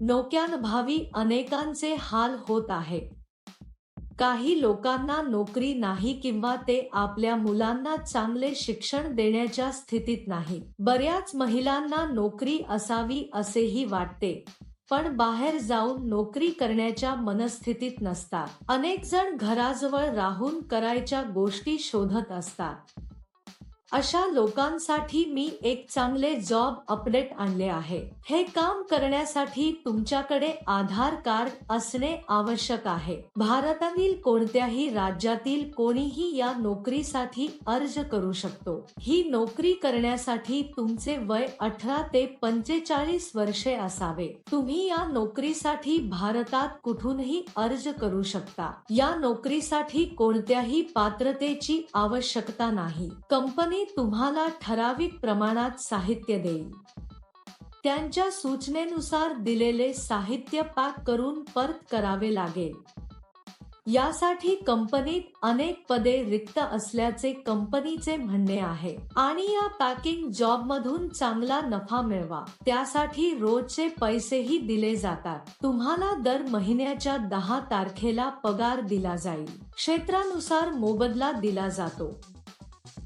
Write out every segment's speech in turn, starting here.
नोक्यांभावी अनेकांचे हाल होत आहे. काही लोकांना नोकरी नाही किंवा ते आपल्या मुलांना चांगले शिक्षण देण्याच्या स्थितीत नाही. बऱ्याच महिलांना नोकरी असावी असेही वाटते पण बाहेर जाऊन नोकरी करण्याच्या मनस्थितीत नसतात. अनेक जण घराजवळ राहून करायच्या गोष्टी शोधत असतात. अशा लोकांसाठी मी एक चांगले जॉब अपडेट आणले आहे. हे काम करण्यासाठी तुमच्याकडे आधार कार्ड असणे आवश्यक आहे. भारतातील कोणत्याही राज्यातील कोणीही या नोकरीसाठी अर्ज करू शकतो. ही नोकरी करण्यासाठी तुमचे वय अठरा ते पंचेचाळीस वर्षे असावे. तुम्ही या नोकरीसाठी भारतात कुठूनही अर्ज करू शकता. या नोकरीसाठी कोणत्याही पात्रतेची आवश्यकता नाही. कंपनी तुम्हाला ठराविक प्रमाणात साहित्य देईल त्यांच्या सूचनेनुसार दिलेले साहित्य पॅक करून परत करावे लागेल. यासाठी कंपनीत अनेक पदे रिक्त असल्याचे कंपनीचे म्हणणे आहे. आणि या पॅकिंग जॉब मधून चांगला नफा मिळवा. त्यासाठी रोजचे पैसेही दिले जातात. तुम्हाला दर महिन्याच्या दहा तारखेला पगार दिला जाईल. क्षेत्रानुसार मोबदला दिला जातो.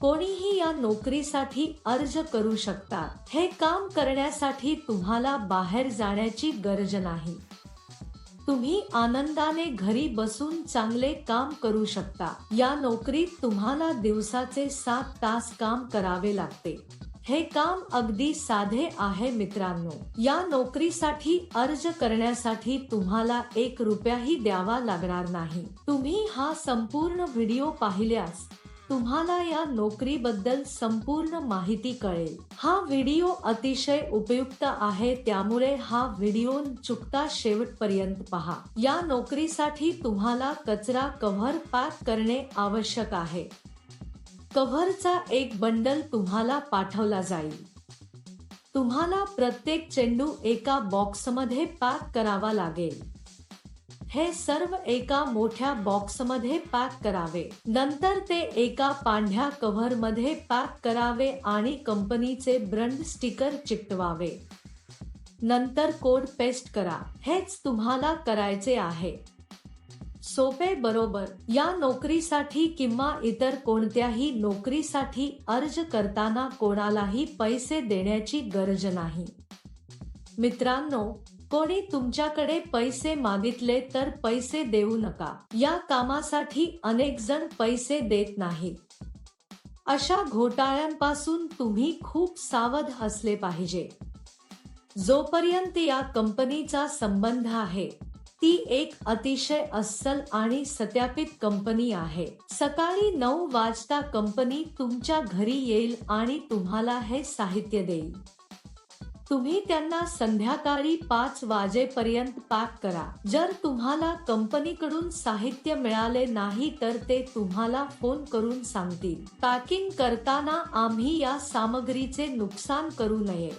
कोणीही या नोकरीसाठी अर्ज करू शकतात. हे काम करण्यासाठी तुम्हाला बाहेर जाण्याची गरज नाही. तुम्ही आनंदाने घरी बसून चांगले काम करू शकता. या नोकरीत तुम्हाला दिवसाचे सात तास काम करावे लागते. हे काम अगदी साधे आहे मित्रांनो. या नोकरीसाठी अर्ज करण्यासाठी तुम्हाला एक रुपयाही द्यावा लागणार नाही. तुम्ही हा संपूर्ण व्हिडिओ पाहिल्यास तुम्हाला या नोकरीबद्दल संपूर्ण माहिती कळेल. हा व्हिडिओ अतिशय उपयुक्त आहे त्यामुळे हा व्हिडिओ चुकता शेवटपर्यंत पहा. या नोकरीसाठी तुम्हाला कचरा कव्हर पॅक करणे आवश्यक आहे. कव्हरचा एक बंडल तुम्हाला पाठवला जाईल. तुम्हाला प्रत्येक चेंडू एका बॉक्समध्ये पॅक करावा लागेल. हे सर्व एका मोठ्या बॉक्समध्ये पॅक करावे. नंतर ते एका पांढ्या कव्हरमध्ये पॅक करावे आणि कंपनीचे ब्रंड स्टिकर चिकटवावे. नंतर कोड पेस्ट करा. हेच तुम्हाला करायचे आहे. सोपे बरोबर. या नोकरीसाठी किंवा इतर कोणत्याही नोकरीसाठी अर्ज करताना कोणालाही पैसे देण्याची गरज नाही. मित्रांनो कोणी तुमच्याकडे पैसे मागितले तर पैसे देऊ नका. या कामासाठी अनेक जण पैसे देत नाहीत अशा घोटाळ्यांपासून तुम्ही खूप सावध असले पाहिजे. जोपर्यंत या कंपनीचा संबंध आहे ती एक अतिशय अस्सल आणि सत्यापित कंपनी आहे. सकाळी नऊ वाजता कंपनी तुमच्या घरी येईल आणि तुम्हाला हे साहित्य देईल. तुम्ही त्यांना संध्याकाळी पाच वाजेपर्यंत पॅक करा. जर तुम्हाला कंपनीकडून साहित्य मिळाले नाही तर ते तुम्हाला फोन करून सांगतील. पॅकिंग करताना आम्ही या सामग्रीचे नुकसान करू नये.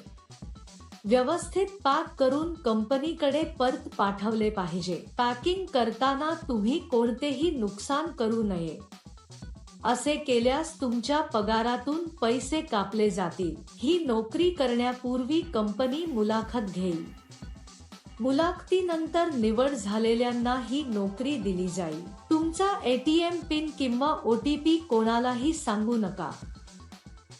व्यवस्थित पॅक करून कंपनीकडे परत पाठवले पाहिजे. पॅकिंग करताना तुम्ही कोणतेही नुकसान करू नये. असे केल्यास तुमच्या पगारातून पैसे कापले जातील. ही नोकरी करण्यापूर्वी कंपनी मुलाखत घेईल. मुलाखतीनंतर निवड झालेल्यांना ही नोकरी दिली जाईल. तुमचा एटीएम पिन किंवा ओटीपी कोणालाही सांगू नका.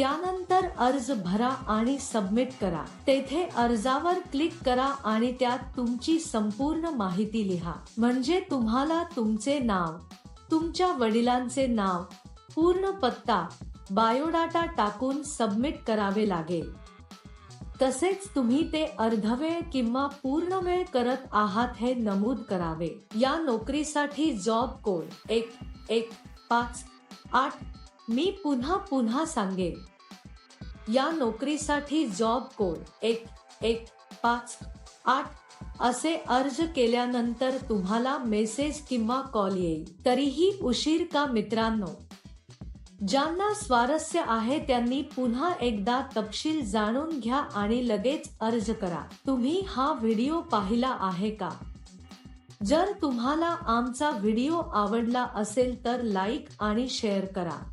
त्यानंतर अर्ज भरा आणि सबमिट करा. तेथे अर्जावर क्लिक करा आणि त्यात तुमची संपूर्ण माहिती लिहा. म्हणजे तुम्हाला तुमचे नाव तुमच्या वडिलांचे नाव पूर्ण पत्ता बायोडाटा टाकून सबमिट करावे लागेल. तसेच तुम्ही ते अर्धवेळ किंवा पूर्ण वेळ करत आहात हे नमूद करावे. या नोकरीसाठी जॉब कोड एक एक पाच आठ मी पुन्हा पुन्हा सांगेन. या नोकरीसाठी जॉब कोड एक एक पाच आठ असे अर्ज केल्यानंतर तुम्हाला मेसेज किंवा कॉल येईल. तरीही उशीर का मित्रांनो? ज्यांना स्वारस्य आहे त्यांनी पुन्हा एकदा तपशील जाणून घ्या आणि लगेच अर्ज करा. तुम्ही हा व्हिडिओ पाहिला आहे का? जर तुम्हाला आमचा व्हिडिओ आवडला असेल तर लाईक आणि शेअर करा.